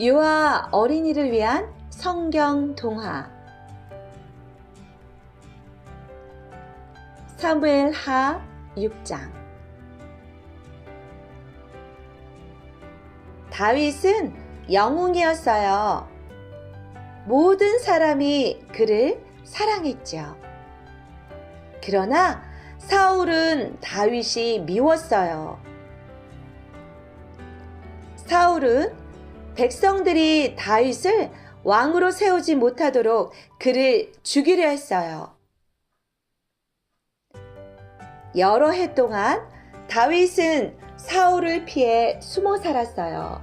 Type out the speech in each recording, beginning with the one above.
유아 어린이를 위한 성경 동화 사무엘 하 6장 다윗은 영웅이었어요. 모든 사람이 그를 사랑했죠. 그러나 사울은 다윗이 미웠어요. 사울은 백성들이 다윗을 왕으로 세우지 못하도록 그를 죽이려 했어요. 여러 해 동안 다윗은 사울을 피해 숨어 살았어요.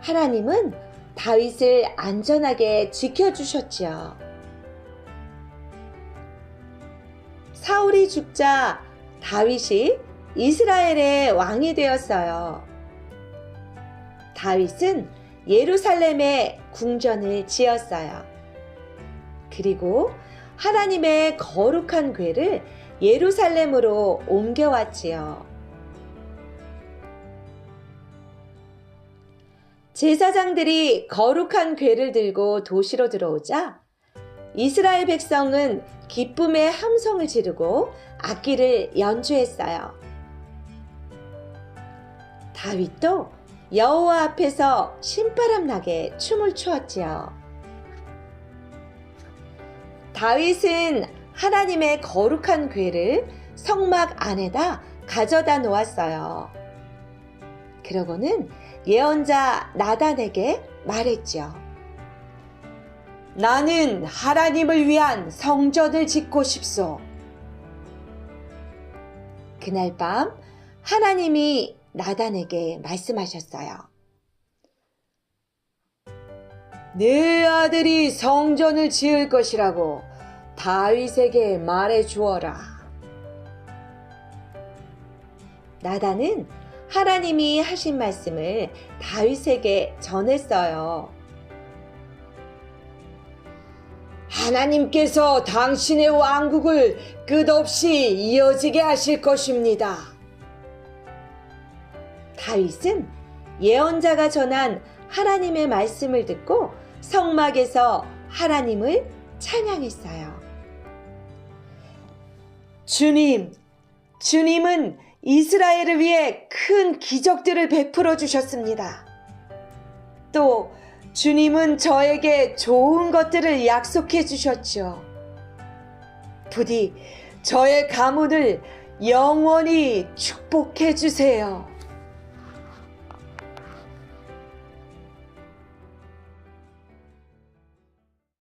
하나님은 다윗을 안전하게 지켜주셨지요. 사울이 죽자 다윗이 이스라엘의 왕이 되었어요. 다윗은 예루살렘에 궁전을 지었어요. 그리고 하나님의 거룩한 궤를 예루살렘으로 옮겨왔지요. 제사장들이 거룩한 궤를 들고 도시로 들어오자 이스라엘 백성은 기쁨의 함성을 지르고 악기를 연주했어요. 다윗도 여호와 앞에서 신바람 나게 춤을 추었지요. 다윗은 하나님의 거룩한 궤를 성막 안에다 가져다 놓았어요. 그러고는 예언자 나단에게 말했죠. 나는 하나님을 위한 성전을 짓고 싶소. 그날 밤 하나님이 나단에게 말씀하셨어요. 내 아들이 성전을 지을 것이라고 다윗에게 말해 주어라. 나단은 하나님이 하신 말씀을 다윗에게 전했어요. 하나님께서 당신의 왕국을 끝없이 이어지게 하실 것입니다. 다윗은 예언자가 전한 하나님의 말씀을 듣고 성막에서 하나님을 찬양했어요. 주님, 주님은 이스라엘을 위해 큰 기적들을 베풀어 주셨습니다. 또 주님은 저에게 좋은 것들을 약속해 주셨죠. 부디 저의 가문을 영원히 축복해 주세요.